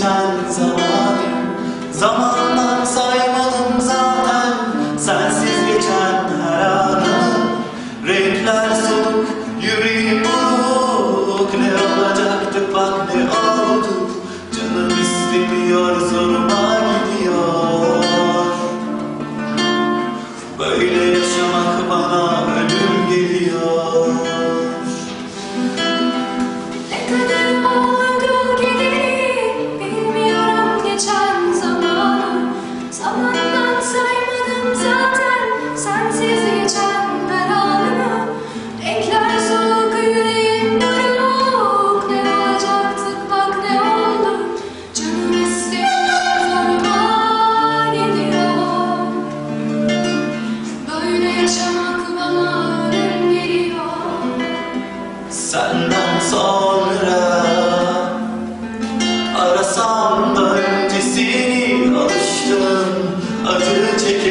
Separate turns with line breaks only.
biten zalim Zamandan saymadım zaten Sensiz geçen her anı. Renkler soluk, yüreğim buruk Ne olacaktı bak ne oldu Canım istemiyor zoruma библиотеки